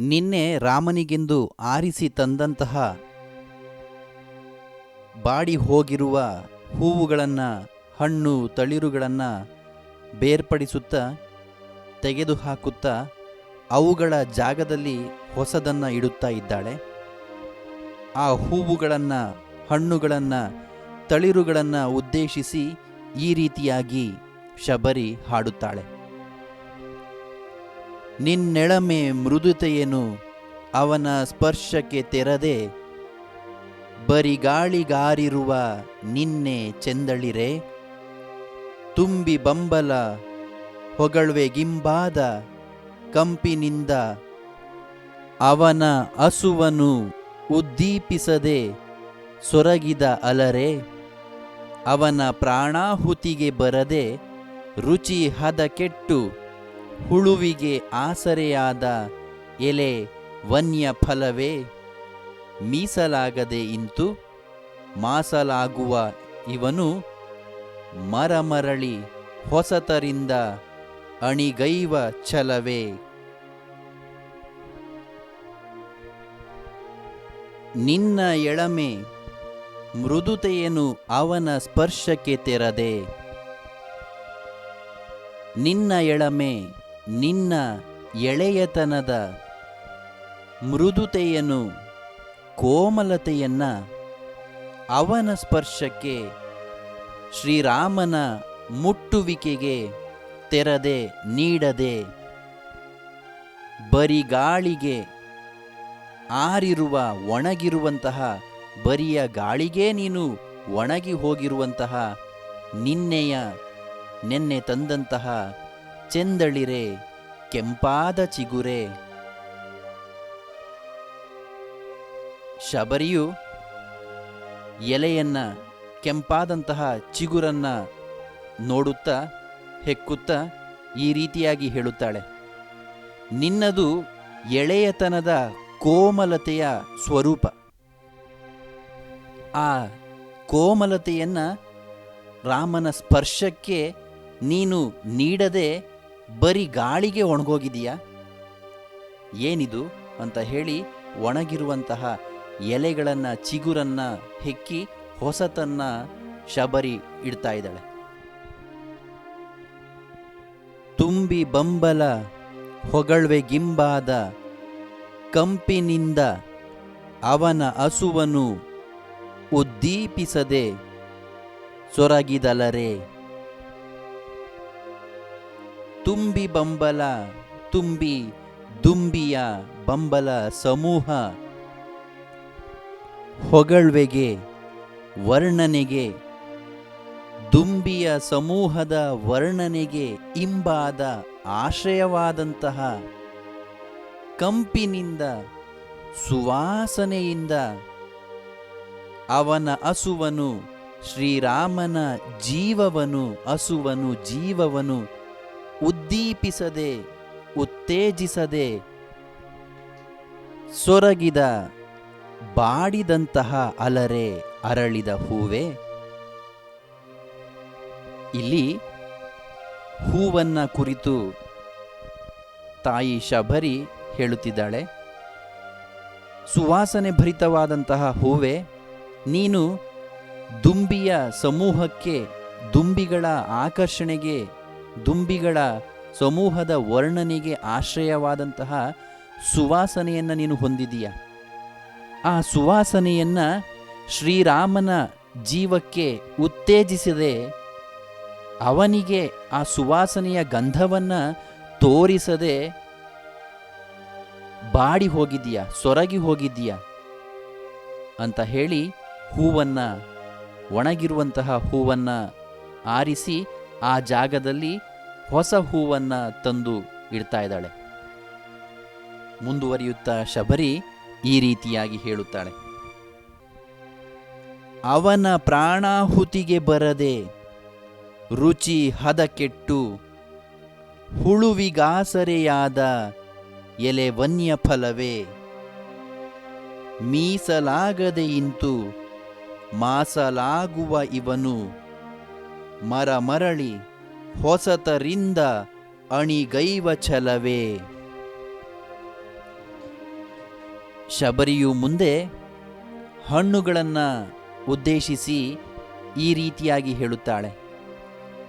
ನಿನ್ನೆ ರಾಮನಿಗೆಂದು ಆರಿಸಿ ತಂದಂತಹ ಬಾಡಿ ಹೋಗಿರುವ ಹೂವುಗಳನ್ನು, ಹಣ್ಣು, ತಳಿರುಗಳನ್ನು ಬೇರ್ಪಡಿಸುತ್ತಾ, ತೆಗೆದುಹಾಕುತ್ತಾ ಅವುಗಳ ಜಾಗದಲ್ಲಿ ಹೊಸದನ್ನು ಇಡುತ್ತಾ ಇದ್ದಾಳೆ. ಆ ಹೂವುಗಳನ್ನು, ಹಣ್ಣುಗಳನ್ನು, ತಳಿರುಗಳನ್ನು ಉದ್ದೇಶಿಸಿ ಈ ರೀತಿಯಾಗಿ ಶಬರಿ ಹಾಡುತ್ತಾಳೆ. ನಿನ್ನೆಳಮೆ ಮೃದುತೆಯನು, ಅವನ ಸ್ಪರ್ಶಕ್ಕೆ ತೆರದೆ, ಬರಿಗಾಳಿಗಾರಿರುವ ನಿನ್ನೆ ಚೆಂದಳಿರೆ? ತುಂಬಿ ಬಂಬಲ, ಹೊಗಳ್ವೆ ಗಿಂಬಾದ, ಕಂಪಿನಿಂದ ಅವನ ಅಸುವನು ಉದ್ದೀಪಿಸದೆ ಸೊರಗಿದ ಅಲರೆ? ಅವನ ಪ್ರಾಣಾಹುತಿಗೆ ಬರದೆ ರುಚಿ ಹದ ಕೆಟ್ಟು ಹುಳುವಿಗೆ ಆಸರೆಯಾದ ಎಲೆ ವನ್ಯ ಫಲವೇ ಮೀಸಲಾಗದೆ ಇಂತು ಮಾಸಲಾಗುವ ಇವನು ಮರಮರಳಿ ಹೊಸತರಿಂದ ಅಣಿಗೈವ ಛಲವೇ? ನಿನ್ನ ಎಳಮೆ ಮೃದುತೆಯನು ಅವನ ಸ್ಪರ್ಶಕ್ಕೆ ತೆರದೆ, ನಿನ್ನ ಎಳಮೆ ನಿನ್ನ ಎಳೆಯತನದ ಮೃದುತೆಯನ್ನು, ಕೋಮಲತೆಯನ್ನು ಅವನ ಸ್ಪರ್ಶಕ್ಕೆ, ಶ್ರೀರಾಮನ ಮುಟ್ಟುವಿಕೆಗೆ ತೆರದೆ ನೀಡದೆ ಬರಿಗಾಳಿಗೆ ಆರಿರುವ, ಒಣಗಿರುವಂತಹ, ಬರಿಯ ಗಾಳಿಗೆ ನೀನು ಒಣಗಿ ಹೋಗಿರುವಂತಹ ನಿನ್ನೆಯ ನೆನ್ನೆ ತಂದಂತಹ ಚೆಂದಳಿರೆ, ಕೆಂಪಾದ ಚಿಗುರೆ. ಶಬರಿಯು ಎಲೆಯನ್ನ, ಕೆಂಪಾದಂತಹ ಚಿಗುರನ್ನ ನೋಡುತ್ತಾ, ಹೆಕ್ಕುತ್ತಾ ಈ ರೀತಿಯಾಗಿ ಹೇಳುತ್ತಾಳೆ. ನಿನ್ನದು ಎಳೆಯತನದ ಕೋಮಲತೆಯ ಸ್ವರೂಪ. ಆ ಕೋಮಲತೆಯನ್ನ ರಾಮನ ಸ್ಪರ್ಶಕ್ಕೆ ನೀನು ನೀಡದೆ ಬರೀ ಗಾಳಿಗೆ ಒಣಗೋಗಿದೆಯಾ? ಏನಿದು ಅಂತ ಹೇಳಿ ಒಣಗಿರುವಂತಹ ಎಲೆಗಳನ್ನು, ಚಿಗುರನ್ನು ಹೆಕ್ಕಿ ಹೊಸತನ್ನು ಶಬರಿ ಇಡ್ತಾ ಇದ್ದಾಳೆ. ತುಂಬಿ ಬಂಬಲ ಹೊಗಳ್ವೆ ಗಿಂಬಾದ ಕಂಪಿನಿಂದ ಅವನ ಹಸುವನ್ನು ಉದ್ದೀಪಿಸದೆ ಸೊರಗಿದಲರೆ. ತುಂಬಿ ಬಂಬಲ, ತುಂಬಿ ದುಂಬಿಯ ಬಂಬಲ ಸಮೂಹ. ಹೊಗಳ್ವೆಗೆ, ವರ್ಣನೆಗೆ, ದುಂಬಿಯ ಸಮೂಹದ ವರ್ಣನೆಗೆ ಇಂಬಾದ ಆಶ್ರಯವಾದಂತಹ ಕಂಪಿನಿಂದ, ಸುವಾಸನೆಯಿಂದ ಅವನ ಅಸುವನು ಶ್ರೀರಾಮನ ಜೀವವನು, ಅಸುವನು ಜೀವವನು ಉದ್ದೀಪಿಸದೆ, ಉತ್ತೇಜಿಸದೆ, ಸೊರಗಿದ, ಬಾಡಿದಂತಹ ಅಲರೆ ಅರಳಿದ ಹೂವೆ? ಇಲ್ಲಿ ಹೂವನ್ನ ಕುರಿತು ತಾಯಿ ಶಬರಿ ಹೇಳುತ್ತಿದ್ದಾಳೆ, ಸುವಾಸನೆ ಭರಿತವಾದಂತಹ ಹೂವೆ, ನೀನು ದುಂಬಿಯ ಸಮೂಹಕ್ಕೆ, ದುಂಬಿಗಳ ಆಕರ್ಷಣೆಗೆ ದುಂಬಿಗಳ ಸಮೂಹದ ವರ್ಣನೆಗೆ ಆಶ್ರಯವಾದಂತಹ ಸುವಾಸನೆಯನ್ನು ನೀನು ಹೊಂದಿದೀಯ. ಆ ಸುವಾಸನೆಯನ್ನು ಶ್ರೀರಾಮನ ಜೀವಕ್ಕೆ ಉತ್ತೇಜಿಸದೆ ಅವನಿಗೆ ಆ ಸುವಾಸನೆಯ ಗಂಧವನ್ನ ತೋರಿಸದೆ ಬಾಡಿ ಹೋಗಿದೀಯ ಸೊರಗಿ ಹೋಗಿದ್ದೀಯ ಅಂತ ಹೇಳಿ ಹೂವನ್ನ, ಒಣಗಿರುವಂತಹ ಹೂವನ್ನ ಆರಿಸಿ ಆ ಜಾಗದಲ್ಲಿ ಹೊಸ ಹೂವನ್ನು ತಂದು ಇಡ್ತಾ ಇದ್ದಾಳೆ. ಮುಂದುವರಿಯುತ್ತಾ ಶಬರಿ ಈ ರೀತಿಯಾಗಿ ಹೇಳುತ್ತಾಳೆ. ಅವನ ಪ್ರಾಣಾಹುತಿಗೆ ಬರದೆ ರುಚಿ ಹದ ಕೆಟ್ಟು ಹುಳುವಿಗಾಸರೆಯಾದ ಎಲೆ ವನ್ಯ ಫಲವೇ ಮೀಸಲಾಗದೆ ಇಂತು ಮಾಸಲಾಗುವ ಇವನು ಮರ ಮರಳಿ ಹೊಸತರಿಂದ ಅಣಿಗೈವ ಛಲವೇ. ಶಬರಿಯು ಮುಂದೆ ಹಣ್ಣುಗಳನ್ನು ಉದ್ದೇಶಿಸಿ ಈ ರೀತಿಯಾಗಿ ಹೇಳುತ್ತಾಳೆ.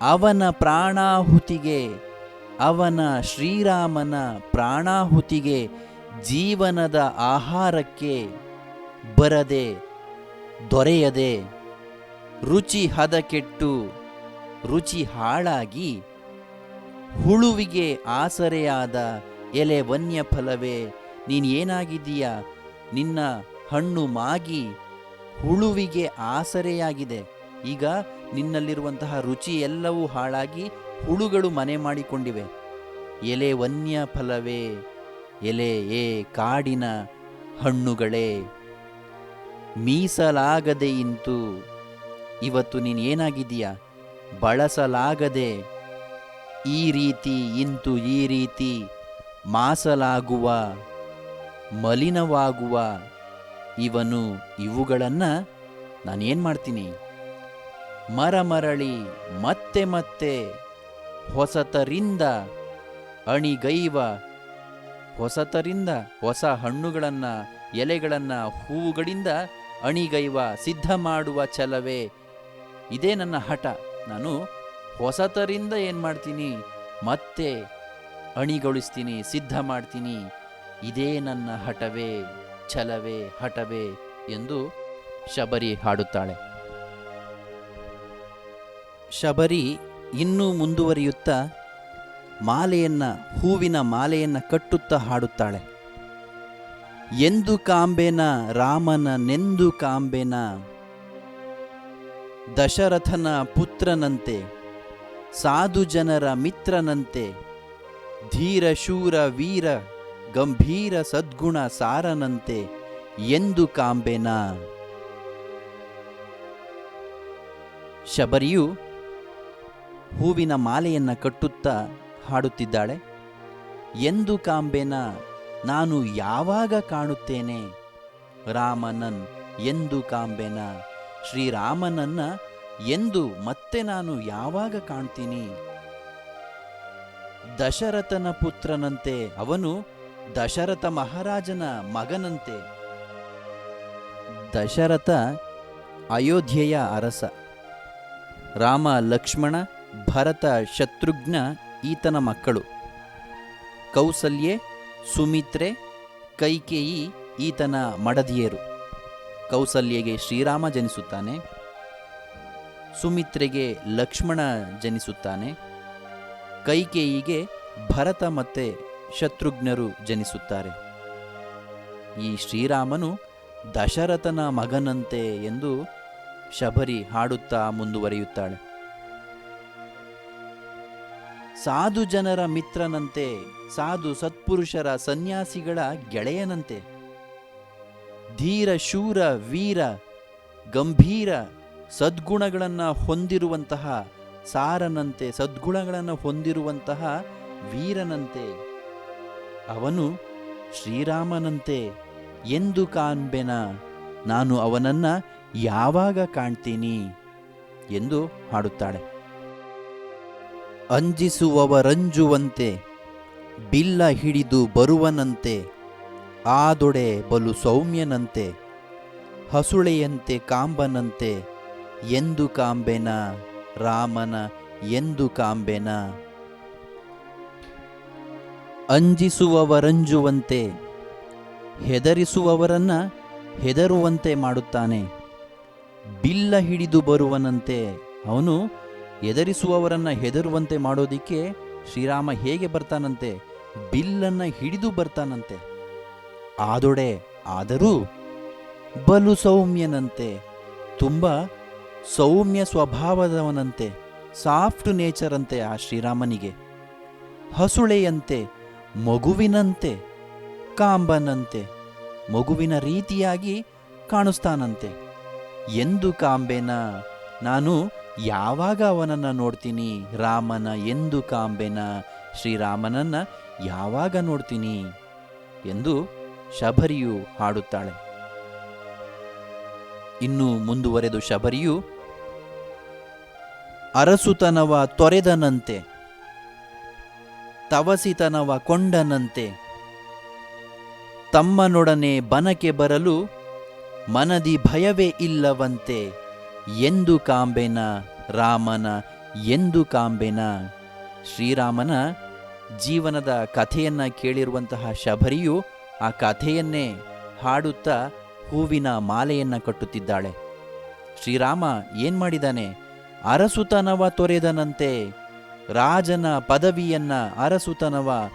ಅವನ ಪ್ರಾಣಾಹುತಿಗೆ, ಅವನ ಶ್ರೀರಾಮನ ಪ್ರಾಣಾಹುತಿಗೆ ಜೀವನದ ಆಹಾರಕ್ಕೆ ಬರದೆ, ದೊರೆಯದೆ, ರುಚಿ ಹದಕೆಟ್ಟು ರುಚಿ ಹಾಳಾಗಿ ಹುಳುವಿಗೆ ಆಸರೆಯಾದ ಎಲೆ ವನ್ಯ ಫಲವೇ ನೀನು ಏನಾಗಿದ್ದೀಯ? ನಿನ್ನ ಹಣ್ಣು ಮಾಗಿ ಹುಳುವಿಗೆ ಆಸರೆಯಾಗಿದೆ. ಈಗ ನಿನ್ನಲ್ಲಿರುವಂತಹ ರುಚಿ ಎಲ್ಲವೂ ಹಾಳಾಗಿ ಹುಳುಗಳು ಮನೆ ಮಾಡಿಕೊಂಡಿವೆ. ಎಲೆ ವನ್ಯ ಫಲವೇ ಎಲೆ ಏ ಕಾಡಿನ ಹಣ್ಣುಗಳೇ, ಮೀಸಲಾಗದೆ ಇಂತು ಇವತ್ತು ನೀನು ಏನಾಗಿದ್ದೀಯ? ಬಳಸಲಾಗದೆ ಈ ರೀತಿ ಇಂತು ಈ ರೀತಿ ಮಾಸಲಾಗುವ, ಮಲಿನವಾಗುವ ಇವನು ಇವುಗಳನ್ನು ನಾನೇನು ಮಾಡ್ತೀನಿ? ಮರಮರಳಿ ಮತ್ತೆ ಮತ್ತೆ ಹೊಸತರಿಂದ ಅಣಿಗೈವ, ಹೊಸತರಿಂದ ಹೊಸ ಹಣ್ಣುಗಳನ್ನು, ಎಲೆಗಳನ್ನು, ಹೂವುಗಳಿಂದ ಅಣಿಗೈವ ಸಿದ್ಧ ಮಾಡುವ ಛಲವೇ, ಇದೇ ನನ್ನ ಹಠ. ನಾನು ಹೊಸತರಿಂದ ಏನು ಮಾಡ್ತೀನಿ? ಮತ್ತೆ ಅಣಿಗೊಳಿಸ್ತೀನಿ, ಸಿದ್ಧ ಮಾಡ್ತೀನಿ. ಇದೇ ನನ್ನ ಹಠವೇ, ಛಲವೇ, ಹಠವೇ ಎಂದು ಶಬರಿ ಹಾಡುತ್ತಾಳೆ. ಶಬರಿ ಇನ್ನೂ ಮುಂದುವರಿಯುತ್ತಾ ಮಾಲೆಯನ್ನ, ಹೂವಿನ ಮಾಲೆಯನ್ನ ಕಟ್ಟುತ್ತಾ ಹಾಡುತ್ತಾಳೆ. ಎಂದು ಕಾಂಬೆನ ರಾಮನ, ನೆಂದು ಕಾಂಬೆನ ದಶರಥನ ಪುತ್ರನಂತೆ ಸಾಧು ಜನರ ಮಿತ್ರನಂತೆ, ಧೀರ, ಶೂರ, ವೀರ, ಗಂಭೀರ, ಸದ್ಗುಣ ಸಾರನಂತೆ ಎಂದು ಕಾಂಬೆನ. ಶಬರಿಯು ಹೂವಿನ ಮಾಲೆಯನ್ನು ಕಟ್ಟುತ್ತಾ ಹಾಡುತ್ತಿದ್ದಾಳೆ. ಎಂದು ಕಾಂಬೆನ, ನಾನು ಯಾವಾಗ ಕಾಣುತ್ತೇನೆ? ರಾಮನನ್, ಎಂದು ಕಾಂಬೆನ. ಶ್ರೀರಾಮನನ್ನ ಎಂದು ಮತ್ತೆ ನಾನು ಯಾವಾಗ ಕಾಣ್ತೀನಿ? ದಶರಥನ ಪುತ್ರನಂತೆ ಅವನು ದಶರಥ ಮಹಾರಾಜನ ಮಗನಂತೆ. ದಶರಥ ಅಯೋಧ್ಯೆಯ ಅರಸ. ರಾಮ ಲಕ್ಷ್ಮಣ ಭರತ ಶತ್ರುಘ್ನ ಈತನ ಮಕ್ಕಳು. ಕೌಸಲ್ಯೆ, ಸುಮಿತ್ರೆ, ಕೈಕೇಯಿ ಈತನ ಮಡದಿಯರು. ಕೌಸಲ್ಯಗೆ ಶ್ರೀರಾಮ ಜನಿಸುತ್ತಾನೆ. ಸುಮಿತ್ರೆಗೆ ಲಕ್ಷ್ಮಣ ಜನಿಸುತ್ತಾನೆ. ಕೈಕೇಯಿಗೆ ಭರತ ಮತ್ತೆ ಶತ್ರುಘ್ನರು ಜನಿಸುತ್ತಾರೆ. ಈ ಶ್ರೀರಾಮನು ದಶರಥನ ಮಗನಂತೆ ಎಂದು ಶಬರಿ ಹಾಡುತ್ತಾ ಮುಂದುವರಿಯುತ್ತಾಳೆ. ಸಾಧು ಜನರ ಮಿತ್ರನಂತೆ, ಸಾಧು ಸತ್ಪುರುಷರ ಸನ್ಯಾಸಿಗಳ ಗೆಳೆಯನಂತೆ ಧೀರ, ಶೂರ, ವೀರ, ಗಂಭೀರ ಸದ್ಗುಣಗಳನ್ನು ಹೊಂದಿರುವಂತಹ ಸಾರನಂತೆ, ಸದ್ಗುಣಗಳನ್ನು ಹೊಂದಿರುವಂತಹ ವೀರನಂತೆ, ಅವನು ಶ್ರೀರಾಮನಂತೆ ಎಂದು ಕಾಣ್ಬೆನ? ನಾನು ಅವನನ್ನ ಯಾವಾಗ ಕಾಣ್ತೀನಿ? ಎಂದು ಹಾಡುತ್ತಾಳೆ. ಅಂಜಿಸುವವರಂಜುವಂತೆ, ಬಿಲ್ಲ ಹಿಡಿದು ಬರುವನಂತೆ ಆದೊಡೆ ಬಲು ಸೌಮ್ಯನಂತೆ, ಹಸುಳೆಯಂತೆ ಕಾಂಬನಂತೆ, ಎಂದು ಕಾಂಬೆನ ರಾಮನ, ಎಂದು ಕಾಂಬೆನ. ಅಂಜಿಸುವವರಂಜುವಂತೆ, ಹೆದರಿಸುವವರನ್ನ ಹೆದರುವಂತೆ ಮಾಡುತ್ತಾನೆ. ಬಿಲ್ಲ ಹಿಡಿದು ಬರುವನಂತೆ, ಅವನು ಹೆದರಿಸುವವರನ್ನ ಹೆದರುವಂತೆ ಮಾಡೋದಿಕ್ಕೆ ಶ್ರೀರಾಮ ಹೇಗೆ ಬರ್ತಾನಂತೆ? ಬಿಲ್ಲನ್ನು ಹಿಡಿದು ಬರ್ತಾನಂತೆ. ಆದೊಡೆ ಆದರೂ ಬಲು ಸೌಮ್ಯನಂತೆ, ತುಂಬ ಸೌಮ್ಯ ಸ್ವಭಾವದವನಂತೆ, ಸಾಫ್ಟ್ ನೇಚರ್ ಅಂತೆ ಆ ಶ್ರೀರಾಮನಿಗೆ. ಹಸುಳೆಯಂತೆ, ಮಗುವಿನಂತೆ, ಕಾಂಬನಂತೆ, ಮಗುವಿನ ರೀತಿಯಾಗಿ ಕಾಣಿಸ್ತಾನಂತೆ. ಎಂದು ಕಾಂಬೆನ ನಾನು ಯಾವಾಗ ಅವನನ್ನು ನೋಡ್ತೀನಿ, ರಾಮನ ಎಂದು ಕಾಂಬೆನ ಶ್ರೀರಾಮನನ್ನು ಯಾವಾಗ ನೋಡ್ತೀನಿ? ಎಂದು ಶಬರಿಯು ಹಾಡುತ್ತಾಳೆ. ಇನ್ನು ಮುಂದುವರೆದು ಶಬರಿಯು, ಅರಸುತನವ ತೊರೆದನಂತೆ, ತವಸಿತನವ ಕೊಂಡನಂತೆ, ತಮ್ಮನೊಡನೆ ಬನಕೆ ಬರಲು ಮನದಿ ಭಯವೇ ಇಲ್ಲವಂತೆ, ಎಂದು ಕಾಂಬೆನ ರಾಮನ, ಎಂದು ಕಾಂಬೆನ ಶ್ರೀರಾಮನ ಜೀವನದ ಕಥೆಯನ್ನ ಕೇಳಿರುವಂತಹ ಶಬರಿಯು ಆ ಕಥೆಯನ್ನೇ ಹಾಡುತ್ತಾ ಹೂವಿನ ಮಾಲೆಯನ್ನ ಕಟ್ಟುತ್ತಿದ್ದಾಳೆ. ಶ್ರೀರಾಮ ಏನು ಮಾಡಿದಾನೆ? ಅರಸುತನವ ತೊರೆದನಂತೆ ರಾಜನ ಪದವಿಯನ್ನ, ಅರಸುತನವ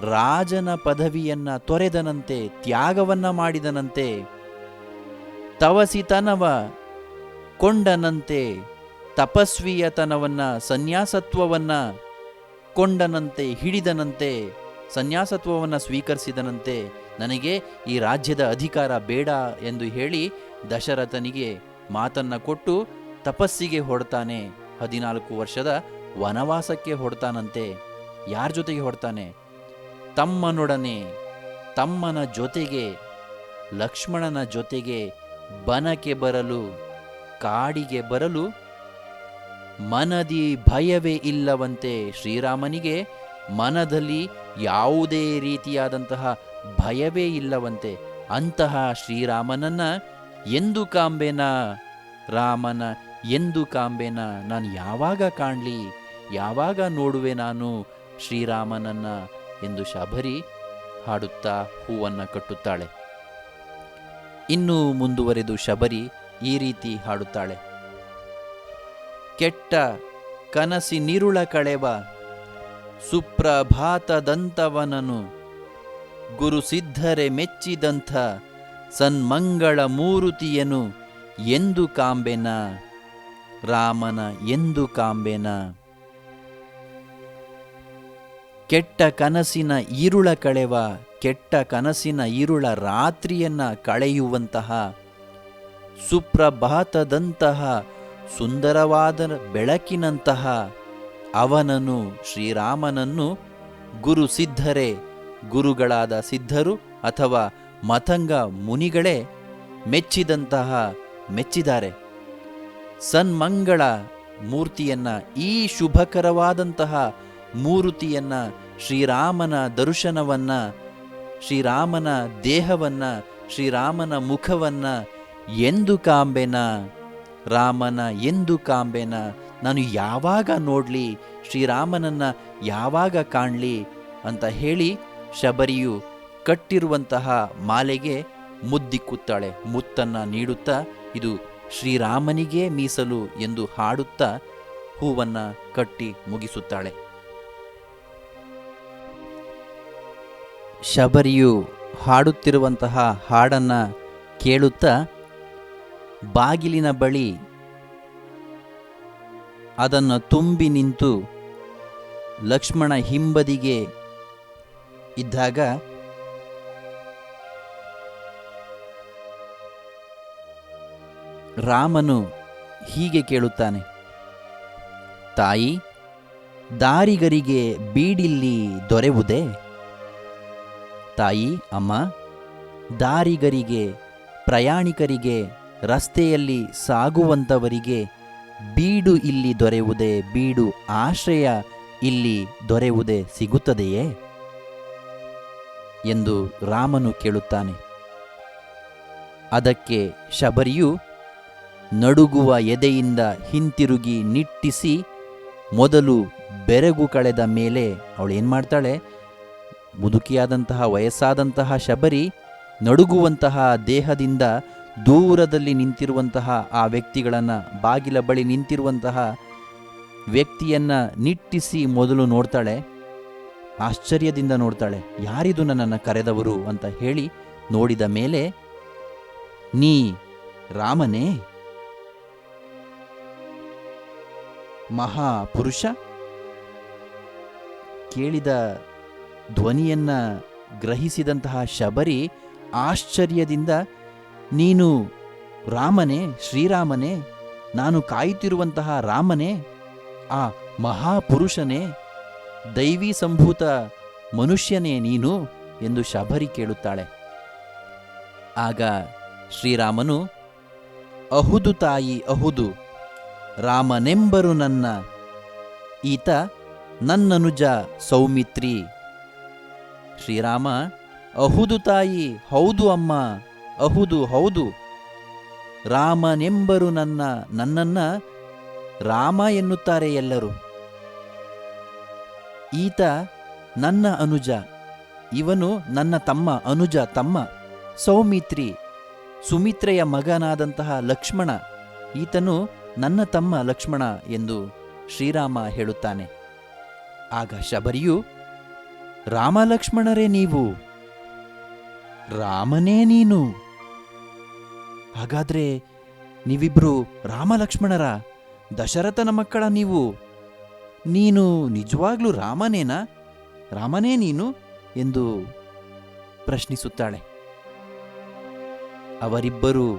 ರಾಜನ ಪದವಿಯನ್ನ ತೊರೆದನಂತೆ, ತ್ಯಾಗವನ್ನ ಮಾಡಿದನಂತೆ, ತವಸಿತನವ ಕೊಂಡನಂತೆ, ತಪಸ್ವಿಯತನವನ್ನ, ಸನ್ಯಾಸತ್ವವನ್ನ ಕೊಂಡನಂತೆ, ಹಿಡಿದನಂತೆ, ಸನ್ಯಾಸತ್ವವನ್ನು ಸ್ವೀಕರಿಸಿದನಂತೆ ನನಗೆ ಈ ರಾಜ್ಯದ ಅಧಿಕಾರ ಬೇಡ ಎಂದು ಹೇಳಿ ದಶರಥನಿಗೆ ಮಾತನ್ನ ಕೊಟ್ಟು ತಪಸ್ಸಿಗೆ ಹೊಡ್ತಾನೆ ಹದಿನಾಲ್ಕು ವರ್ಷದ ವನವಾಸಕ್ಕೆ ಹೊಡ್ತಾನಂತೆ ಯಾರ ಜೊತೆಗೆ ಹೊಡ್ತಾನೆ ತಮ್ಮನೊಡನೆ, ತಮ್ಮನ ಜೊತೆಗೆ, ಲಕ್ಷ್ಮಣನ ಜೊತೆಗೆ ಬನಕ್ಕೆ ಬರಲು, ಕಾಡಿಗೆ ಬರಲು ಮನದಿ ಭಯವೇ ಇಲ್ಲವಂತೆ ಶ್ರೀರಾಮನಿಗೆ ಮನದಲ್ಲಿ ಯಾವುದೇ ರೀತಿಯಾದಂತಹ ಭಯವೇ ಇಲ್ಲವಂತೆ ಅಂತಹ ಶ್ರೀರಾಮನನ್ನ ಎಂದು ಕಾಂಬೆನ ರಾಮನ ಎಂದು ಕಾಂಬೆನ ನಾನು ಯಾವಾಗ ಕಾಣಲಿ, ಯಾವಾಗ ನೋಡುವೆ ನಾನು ಶ್ರೀರಾಮನನ್ನ ಎಂದು ಶಬರಿ ಹಾಡುತ್ತಾ ಹೂವನ್ನ ಕಟ್ಟುತ್ತಾಳೆ. ಇನ್ನು ಮುಂದುವರೆದು ಶಬರಿ ಈ ರೀತಿ ಹಾಡುತ್ತಾಳೆ. ಕೆಟ್ಟ ಕನಸಿ ನಿರುಳ ಕಳೆವ ಸುಪ್ರಭಾತದಂತವನನು ಗುರು ಸಿದ್ಧರೆ ಮೆಚ್ಚಿದಂಥ ಸನ್ಮಂಗಳ ಮೂರುತಿಯನು ಎಂದು ಕಾಂಬೆನ, ರಾಮನ ಎಂದು ಕಾಂಬೆನ. ಕೆಟ್ಟ ಕನಸಿನ ಈರುಳ ಕಳೆವ, ಕೆಟ್ಟ ಕನಸಿನ ಈರುಳ ರಾತ್ರಿಯನ್ನ ಕಳೆಯುವಂತಹ, ಸುಪ್ರಭಾತದಂತಹ, ಸುಂದರವಾದ ಬೆಳಕಿನಂತಹ ಅವನನು ಶ್ರೀರಾಮನನ್ನು ಗುರು ಸಿದ್ಧರೇ ಗುರುಗಳಾದ ಸಿದ್ಧರು ಅಥವಾ ಮತಂಗ ಮುನಿಗಳೇ ಮೆಚ್ಚಿದಂತಹ ಮೆಚ್ಚಿದ್ದಾರೆ. ಸನ್ಮಂಗಳ ಮೂರ್ತಿಯನ್ನ ಈ ಶುಭಕರವಾದಂತಹ ಮೂರ್ತಿಯನ್ನ ಶ್ರೀರಾಮನ ದರ್ಶನವನ್ನ, ಶ್ರೀರಾಮನ ದೇಹವನ್ನ, ಶ್ರೀರಾಮನ ಮುಖವನ್ನ ಎಂದು ಕಾಂಬೆನ, ರಾಮನ ಎಂದು ಕಾಂಬೆನ ನಾನು ಯಾವಾಗ ನೋಡಲಿ, ಶ್ರೀರಾಮನನ್ನ ಯಾವಾಗ ಕಾಣಲಿ ಅಂತ ಹೇಳಿ ಶಬರಿಯು ಕಟ್ಟಿರುವಂತಹ ಮಾಲೆಗೆ ಮುದ್ದಿಕ್ಕುತ್ತಾಳೆ ಮುತ್ತನ್ನ ನೀಡುತ್ತಾ, ಇದು ಶ್ರೀರಾಮನಿಗೇ ಮೀಸಲು ಎಂದು ಹಾಡುತ್ತಾ ಹೂವನ್ನ ಕಟ್ಟಿ ಮುಗಿಸುತ್ತಾಳೆ. ಶಬರಿಯು ಹಾಡುತ್ತಿರುವಂತಹ ಹಾಡನ್ನ ಕೇಳುತ್ತಾ, ಬಾಗಿಲಿನ ಬಳಿ ಅದನ್ನು ತುಂಬಿ ನಿಂತು ಲಕ್ಷ್ಮಣ ಹಿಂಬದಿಗೆ ಇದ್ದಾಗ ರಾಮನು ಹೀಗೆ ಕೇಳುತ್ತಾನೆ, ತಾಯಿ, ದಾರಿಗರಿಗೆ ಬೀಡಿಲ್ಲಿ ದೊರೆವುದೇ? ತಾಯಿ, ಅಮ್ಮ, ದಾರಿಗರಿಗೆ, ಪ್ರಯಾಣಿಕರಿಗೆ, ರಸ್ತೆಯಲ್ಲಿ ಸಾಗುವಂಥವರಿಗೆ ಬೀಡು ಇಲ್ಲಿ ದೊರೆಯುವುದೇ ಬೀಡು ಆಶ್ರಯ ಇಲ್ಲಿ ದೊರೆಯುವುದೇ ಸಿಗುತ್ತದೆಯೇ? ಎಂದು ರಾಮನು ಕೇಳುತ್ತಾನೆ. ಅದಕ್ಕೆ ಶಬರಿಯು ನಡುಗುವ ಎದೆಯಿಂದ ಹಿಂತಿರುಗಿ ನಿಟ್ಟಿಸಿ ಮೊದಲು ಬೆರಗು ಕಳೆದ ಮೇಲೆ ಅವಳು ಏನು ಮಾಡ್ತಾಳೆ? ಮುದುಕಿಯಾದಂತಹ ವಯಸ್ಸಾದಂತಹ ಶಬರಿ ನಡುಗುವಂತಹ ದೇಹದಿಂದ ದೂರದಲ್ಲಿ ನಿಂತಿರುವಂತಹ ಆ ವ್ಯಕ್ತಿಗಳನ್ನು ಬಾಗಿಲ ಬಳಿ ನಿಂತಿರುವಂತಹ ವ್ಯಕ್ತಿಯನ್ನು ನಿಟ್ಟಿಸಿ ಮೊದಲು ನೋಡ್ತಾಳೆ. ಆಶ್ಚರ್ಯದಿಂದ ನೋಡ್ತಾಳೆ, ಯಾರಿದು ನನ್ನನ್ನು ಕರೆದವರು ಅಂತ ಹೇಳಿ ನೋಡಿದ ಮೇಲೆ, ನೀ ರಾಮನೇ? ಮಹಾಪುರುಷ? ಕೇಳಿದ ಧ್ವನಿಯನ್ನ ಗ್ರಹಿಸಿದಂತಹ ಶಬರಿ ಆಶ್ಚರ್ಯದಿಂದ, ನೀನು ರಾಮನೇ, ಶ್ರೀರಾಮನೇ, ನಾನು ಕಾಯುತ್ತಿರುವಂತಹ ರಾಮನೇ, ಆ ಮಹಾಪುರುಷನೇ? ದೈವಿ ಸಂಭೂತ ಮನುಷ್ಯನೇ ನೀನು ಎಂದು ಶಬರಿ ಕೇಳುತ್ತಾಳೆ. ಆಗ ಶ್ರೀರಾಮನು, ಅಹುದು ತಾಯಿ, ಅಹುದು, ರಾಮನೆಂಬರು ನನ್ನ, ಈತ ನನ್ನನುಜ ಸೌಮಿತ್ರಿ. ಶ್ರೀರಾಮ, ಅಹುದು ತಾಯಿ, ಹೌದು ಅಮ್ಮ, ಅಹುದು, ಹೌದು, ರಾಮನೆಂಬರು ನನ್ನ, ನನ್ನನ್ನ ರಾಮ ಎನ್ನುತ್ತಾರೆ ಎಲ್ಲರೂ. ಈತ ನನ್ನ ಅನುಜ, ಇವನು ನನ್ನ ತಮ್ಮ, ಅನುಜ ತಮ್ಮ. ಸೌಮಿತ್ರಿ, ಸುಮಿತ್ರೆಯ ಮಗನಾದಂತಹ ಲಕ್ಷ್ಮಣ, ಈತನು ನನ್ನ ತಮ್ಮ ಲಕ್ಷ್ಮಣ ಎಂದು ಶ್ರೀರಾಮ ಹೇಳುತ್ತಾನೆ. ಆಗ ಶಬರಿಯು, ರಾಮ ಲಕ್ಷ್ಮಣರೇ ನೀವು? ರಾಮನೇ ನೀನು? ಹಾಗಾದ್ರೆ ನೀವಿಬ್ರು ರಾಮ ಲಕ್ಷ್ಮಣರ ದಶರಥನ ಮಕ್ಕಳ ನೀವು? ನೀನು ನಿಜವಾಗ್ಲೂ ರಾಮನೇನಾ? ರಾಮನೇ ನೀನು? ಎಂದು ಪ್ರಶ್ನಿಸುತ್ತಾಳೆ. ಅವರಿಬ್ಬರು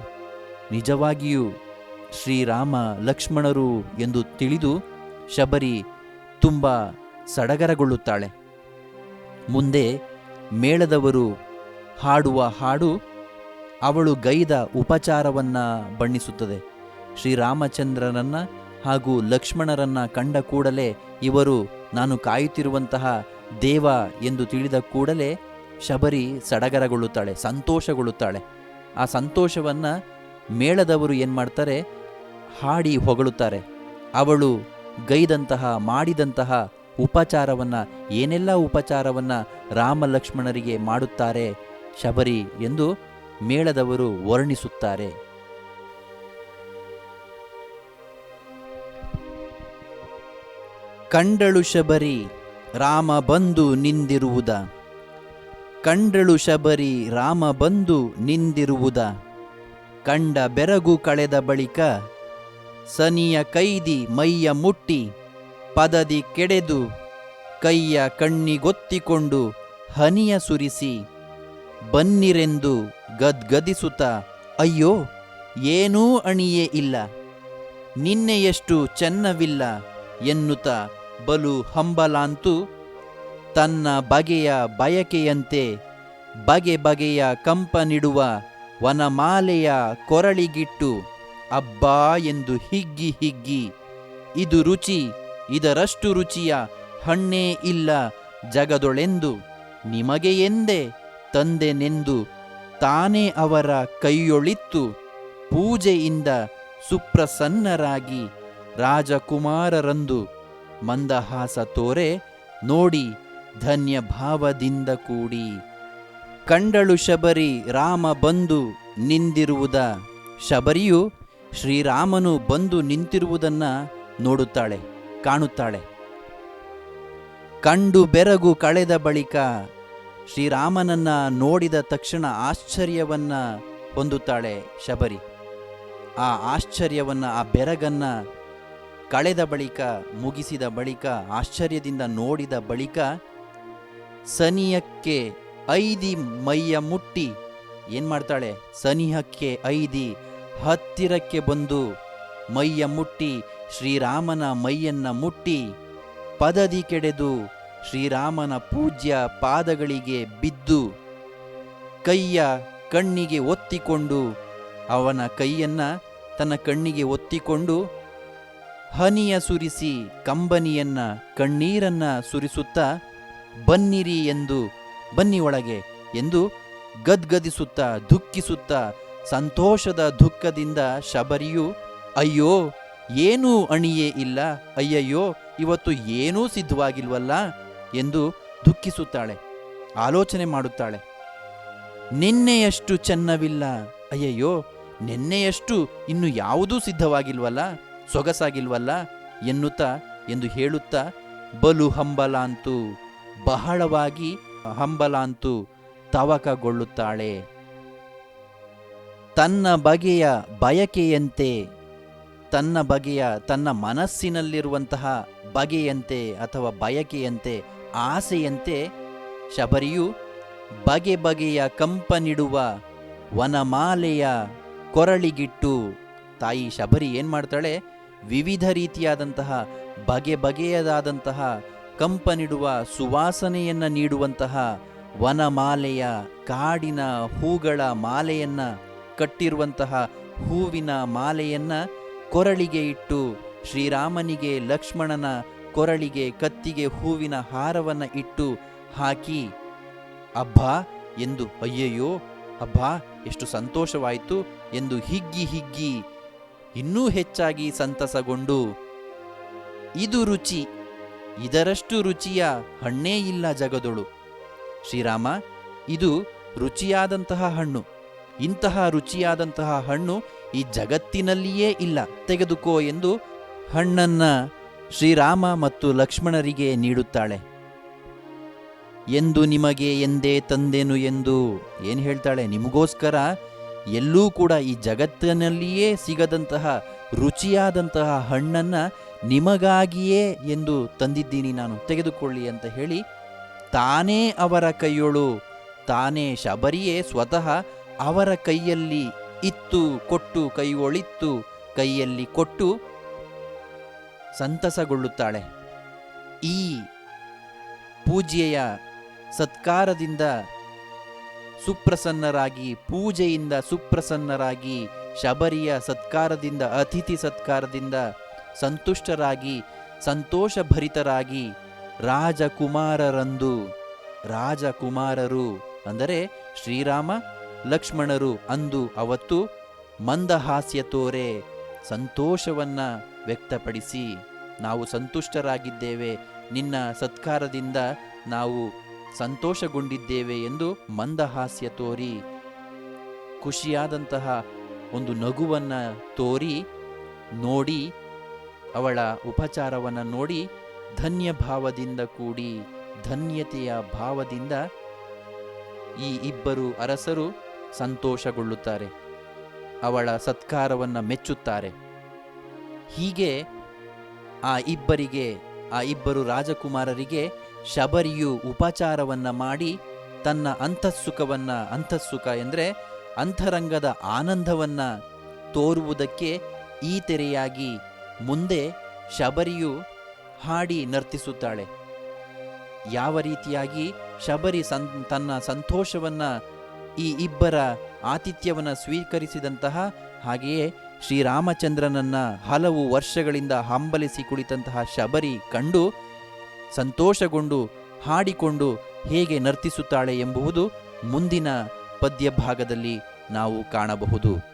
ನಿಜವಾಗಿಯೂ ಶ್ರೀರಾಮ, ಲಕ್ಷ್ಮಣರು ಎಂದು ತಿಳಿದು ಶಬರಿ ತುಂಬ ಸಡಗರಗೊಳ್ಳುತ್ತಾಳೆ. ಮುಂದೆ ಮೇಳದವರು ಹಾಡುವ ಹಾಡು ಅವಳು ಗೈದ ಉಪಚಾರವನ್ನ ಬಣ್ಣಿಸುತ್ತದೆ. ಶ್ರೀರಾಮಚಂದ್ರನನ್ನ ಹಾಗೂ ಲಕ್ಷ್ಮಣರನ್ನ ಕಂಡ ಕೂಡಲೇ ಇವರು, ನಾನು ಕಾಯುತ್ತಿರುವಂತಹ ದೇವ ಎಂದು ತಿಳಿದ ಕೂಡಲೇ ಶಬರಿ ಸಡಗರಗೊಳ್ಳುತ್ತಾಳೆ, ಸಂತೋಷಗೊಳ್ಳುತ್ತಾಳೆ. ಆ ಸಂತೋಷವನ್ನು ಮೇಳದವರು ಏನು ಮಾಡ್ತಾರೆ? ಹಾಡಿ ಹೊಗಳುತ್ತಾರೆ. ಅವಳು ಗೈದಂತಹ, ಮಾಡಿದಂತಹ ಉಪಚಾರವನ್ನು, ಏನೆಲ್ಲ ಉಪಚಾರವನ್ನು ರಾಮ ಲಕ್ಷ್ಮಣರಿಗೆ ಮಾಡುತ್ತಾರೆ ಶಬರಿ ಎಂದು ಮೇಳದವರು ವರ್ಣಿಸುತ್ತಾರೆ. ಕಂಡಳು ಶಬರಿ ರಾಮ ಬಂದು ನಿಂದಿರುವುದ. ಕಂಡಳು ಶಬರಿ ರಾಮ ಬಂದು ನಿಂದಿರುವುದ. ಕಂಡ ಬೆರಗು ಕಳೆದ ಬಳಿಕ ಸನಿಯ ಕೈದಿ ಮೈಯ ಮುಟ್ಟಿ ಪದದಿ ಕೆಡೆದು ಕೈಯ ಕಣ್ಣಿಗೊತ್ತಿಕೊಂಡು ಹನಿಯ ಸುರಿಸಿ ಬನ್ನಿರೆಂದು ಗದ್ಗದಿಸುತ್ತ, ಅಯ್ಯೋ, ಏನೂ ಅಣಿಯೇ ಇಲ್ಲ. ನಿನ್ನೆಯಷ್ಟು ಚೆನ್ನವಿಲ್ಲ ಎನ್ನುತ್ತ ಬಲು ಹಂಬಲಾಂತು ತನ್ನ ಬಗೆಯ ಬಯಕೆಯಂತೆ ಬಗೆ ಬಗೆಯ ಕಂಪನಿಡುವ ವನಮಾಲೆಯ ಕೊರಳಿಗಿಟ್ಟು, ಅಬ್ಬಾ ಎಂದು ಹಿಗ್ಗಿ ಹಿಗ್ಗಿ, ಇದು ರುಚಿ, ಇದರಷ್ಟು ರುಚಿಯ ಹಣ್ಣೇ ಇಲ್ಲ ಜಗದೊಳೆಂದು ನಿಮಗೆ ಎಂದೆ ತಂದೆನೆಂದು ತಾನೇ ಅವರ ಕೈಯೊಳಿತ್ತು ಪೂಜೆಯಿಂದ ಸುಪ್ರಸನ್ನರಾಗಿ ರಾಜಕುಮಾರರಂದು ಮಂದಹಾಸ ತೋರೆ ನೋಡಿ ಧನ್ಯ ಭಾವದಿಂದ ಕೂಡಿ. ಕಂಡಳು ಶಬರಿ ರಾಮ ಬಂದು ನಿಂದಿರುವುದ. ಶಬರಿಯು ಶ್ರೀರಾಮನು ಬಂದು ನಿಂತಿರುವುದನ್ನ ನೋಡುತ್ತಾಳೆ, ಕಾಣುತ್ತಾಳೆ. ಕಂಡು ಬೆರಗು ಕಳೆದ ಬಳಿಕ ಶ್ರೀರಾಮನನ್ನ ನೋಡಿದ ತಕ್ಷಣ ಆಶ್ಚರ್ಯವನ್ನು ಹೊಂದುತ್ತಾಳೆ ಶಬರಿ. ಆ ಆಶ್ಚರ್ಯವನ್ನು, ಆ ಬೆರಗನ್ನ ಕಳೆದ ಬಳಿಕ, ಮುಗಿಸಿದ ಬಳಿಕ, ಆಶ್ಚರ್ಯದಿಂದ ನೋಡಿದ ಬಳಿಕ ಸನಿಯಕ್ಕೆ ಐದಿ ಮೈಯ ಮುಟ್ಟಿ. ಏನು ಮಾಡ್ತಾಳೆ? ಸನಿಹಕ್ಕೆ ಐದಿ ಹತ್ತಿರಕ್ಕೆ ಬಂದು ಮೈಯ ಮುಟ್ಟಿ, ಶ್ರೀರಾಮನ ಮೈಯನ್ನ ಮುಟ್ಟಿ. ಪದದಿ ಕೆಡೆದು ಶ್ರೀರಾಮನ ಪೂಜ್ಯ ಪಾದಗಳಿಗೆ ಬಿದ್ದು ಕೈಯ ಕಣ್ಣಿಗೆ ಒತ್ತಿಕೊಂಡು, ಅವನ ಕೈಯನ್ನ ತನ್ನ ಕಣ್ಣಿಗೆ ಒತ್ತಿಕೊಂಡು ಹನಿಯ ಸುರಿಸಿ ಕಂಬನಿಯನ್ನ ಕಣ್ಣೀರನ್ನ ಸುರಿಸುತ್ತಾ ಬನ್ನಿರಿ ಎಂದು ಬನ್ನಿ ಒಳಗೆ ಎಂದು ಗದ್ಗದಿಸುತ್ತ ದುಃಖಿಸುತ್ತ ಸಂತೋಷದ ದುಃಖದಿಂದ ಶಬರಿಯು, ಅಯ್ಯೋ, ಏನೂ ಅಣಿಯೇ ಇಲ್ಲ. ಅಯ್ಯಯ್ಯೋ, ಇವತ್ತು ಏನೂ ಸಿದ್ಧವಾಗಿಲ್ವಲ್ಲ? ಎಂದು ದುಃಖಿಸುತ್ತಾಳೆ, ಆಲೋಚನೆ ಮಾಡುತ್ತಾಳೆ, ನಿನ್ನೆಯಷ್ಟು ಚೆನ್ನವಿಲ್ಲ. ಅಯ್ಯಯ್ಯೋ, ನಿನ್ನೆಯಷ್ಟು ಇನ್ನು ಯಾವುದೂ ಸಿದ್ಧವಾಗಿಲ್ವಲ್ಲ? ಸೊಗಸಾಗಿಲ್ವಲ್ಲ ಎನ್ನುತ್ತಾ ಎಂದು ಹೇಳುತ್ತಾ, ಬಲು ಹಂಬಲಾಂತು, ಬಹಳವಾಗಿ ಹಂಬಲಾಂತು ತವಕಗೊಳ್ಳುತ್ತಾಳೆ. ತನ್ನ ಬಗೆಯ ಬಯಕೆಯಂತೆ, ತನ್ನ ಬಗೆಯ, ತನ್ನ ಮನಸ್ಸಿನಲ್ಲಿರುವಂತಹ ಬಗೆಯಂತೆ ಅಥವಾ ಬಯಕೆಯಂತೆ, ಆಸೆಯಂತೆ ಶಬರಿಯು ಬಗೆ ಬಗೆಯ ಕಂಪನಿಡುವ ವನಮಾಲೆಯ ಕೊರಳಿಗಿಟ್ಟು, ತಾಯಿ ಶಬರಿ ಏನು ಮಾಡ್ತಾಳೆ ವಿವಿಧ ರೀತಿಯಾದಂತಹ, ಬಗೆ ಬಗೆಯದಾದಂತಹ, ಕಂಪನಿಡುವ ಸುವಾಸನೆಯನ್ನು ನೀಡುವಂತಹ ವನಮಾಲೆಯ ಕಾಡಿನ ಹೂಗಳ ಮಾಲೆಯನ್ನ ಕಟ್ಟಿರುವಂತಹ ಹೂವಿನ ಮಾಲೆಯನ್ನ ಕೊರಳಿಗೆ ಇಟ್ಟು ಶ್ರೀರಾಮನಿಗೆ ಲಕ್ಷ್ಮಣನ ಕೊರಳಿಗೆ ಕತ್ತಿಗೆ ಹೂವಿನ ಹಾರವನ್ನು ಇಟ್ಟು ಹಾಕಿ, ಅಬ್ಬಾ, ಎಂದು ಅಯ್ಯಯ್ಯೋ, ಅಬ್ಬಾ, ಎಷ್ಟು ಸಂತೋಷವಾಯಿತು ಎಂದು ಹಿಗ್ಗಿ ಹಿಗ್ಗಿ ಇನ್ನೂ ಹೆಚ್ಚಾಗಿ ಸಂತಸಗೊಂಡು, ಇದು ರುಚಿ, ಇದರಷ್ಟು ರುಚಿಯ ಹಣ್ಣೇ ಇಲ್ಲ ಜಗದೊಳು. ಶ್ರೀರಾಮ, ಇದು ರುಚಿಯಾದಂತಹ ಹಣ್ಣು, ಇಂತಹ ರುಚಿಯಾದಂತಹ ಹಣ್ಣು ಈ ಜಗತ್ತಿನಲ್ಲಿಯೇ ಇಲ್ಲ, ತೆಗೆದುಕೋ ಎಂದು ಹಣ್ಣನ್ನ ಶ್ರೀರಾಮ ಮತ್ತು ಲಕ್ಷ್ಮಣರಿಗೆ ನೀಡುತ್ತಾಳೆ. ಎಂದು ನಿಮಗೆ ಎಂದೇ ತಂದೆನು ಎಂದು ಏನು ಹೇಳ್ತಾಳೆ? ನಿಮಗೋಸ್ಕರ ಎಲ್ಲೂ ಕೂಡ ಈ ಜಗತ್ತಿನಲ್ಲಿಯೇ ಸಿಗದಂತಹ ರುಚಿಯಾದಂತಹ ಹಣ್ಣನ್ನು ನಿಮಗಾಗಿಯೇ ಎಂದು ತಂದಿದ್ದೀನಿ ನಾನು. ತೆಗೆದುಕೊಳ್ಳಿ ಅಂತ ಹೇಳಿ ತಾನೇ ಅವರ ಕೈಯೊಳು, ತಾನೇ ಶಬರಿಯೇ ಸ್ವತಃ ಅವರ ಕೈಯಲ್ಲಿ ಇತ್ತು, ಕೊಟ್ಟು, ಕೈಯೊಳಿತ್ತು, ಕೈಯಲ್ಲಿ ಕೊಟ್ಟು ಸಂತಸಗೊಳ್ಳುತ್ತಾಳೆ. ಈ ಪೂಜೆಯ ಸತ್ಕಾರದಿಂದ ಸುಪ್ರಸನ್ನರಾಗಿ, ಪೂಜೆಯಿಂದ ಸುಪ್ರಸನ್ನರಾಗಿ, ಶಬರಿಯ ಸತ್ಕಾರದಿಂದ, ಅತಿಥಿ ಸತ್ಕಾರದಿಂದ ಸಂತುಷ್ಟರಾಗಿ, ಸಂತೋಷಭರಿತರಾಗಿ ರಾಜಕುಮಾರರಂದು, ರಾಜಕುಮಾರರು ಅಂದರೆ ಶ್ರೀರಾಮ, ಲಕ್ಷ್ಮಣರು ಅಂದು ಅವತ್ತು ಮಂದಹಾಸ್ಯ ತೋರೆ ಸಂತೋಷವನ್ನ ವ್ಯಕ್ತಪಡಿಸಿ, ನಾವು ಸಂತುಷ್ಟರಾಗಿದ್ದೇವೆ, ನಿನ್ನ ಸತ್ಕಾರದಿಂದ ನಾವು ಸಂತೋಷಗೊಂಡಿದ್ದೇವೆ ಎಂದು ಮಂದಹಾಸ್ಯ ತೋರಿ. ಖುಷಿಯಾದಂತಹ ಒಂದು ನಗುವನ್ನ ತೋರಿ, ನೋಡಿ, ಅವಳ ಉಪಚಾರವನ್ನು ನೋಡಿ ಧನ್ಯ ಭಾವದಿಂದ ಕೂಡಿ, ಧನ್ಯತೆಯ ಭಾವದಿಂದ ಈ ಇಬ್ಬರು ಅರಸರು ಸಂತೋಷಗೊಳ್ಳುತ್ತಾರೆ. ಅವಳ ಸತ್ಕಾರವನ್ನು ಮೆಚ್ಚುತ್ತಾರೆ. ಹೀಗೆ ಆ ಇಬ್ಬರಿಗೆ, ಆ ಇಬ್ಬರು ರಾಜಕುಮಾರರಿಗೆ ಶಬರಿಯು ಉಪಚಾರವನ್ನ ಮಾಡಿ ತನ್ನ ಅಂತಃಸುಖವನ್ನ, ಅಂತಃಸುಖ ಎಂದರೆ ಅಂತರಂಗದ ಆನಂದವನ್ನ ತೋರುವುದಕ್ಕೆ ಈ ತೆರೆಯಾಗಿ ಮುಂದೆ ಶಬರಿಯು ಹಾಡಿ ನರ್ತಿಸುತ್ತಾಳೆ. ಯಾವ ರೀತಿಯಾಗಿ ಶಬರಿ ತನ್ನ ಸಂತೋಷವನ್ನ ಈ ಇಬ್ಬರ ಆತಿಥ್ಯವನ್ನು ಸ್ವೀಕರಿಸಿದಂತಹ ಹಾಗೆಯೇ ಶ್ರೀರಾಮಚಂದ್ರನನ್ನ ಹಲವು ವರ್ಷಗಳಿಂದ ಹಂಬಲಿಸಿ ಕುಳಿತಂತಹ ಶಬರಿ ಕಂಡು ಸಂತೋಷಗೊಂಡು ಹಾಡಿಕೊಂಡು ಹೇಗೆ ನರ್ತಿಸುತ್ತಾಳೆ ಎಂಬುವುದು ಮುಂದಿನ ಪದ್ಯ ಭಾಗದಲ್ಲಿ ನಾವು ಕಾಣಬಹುದು.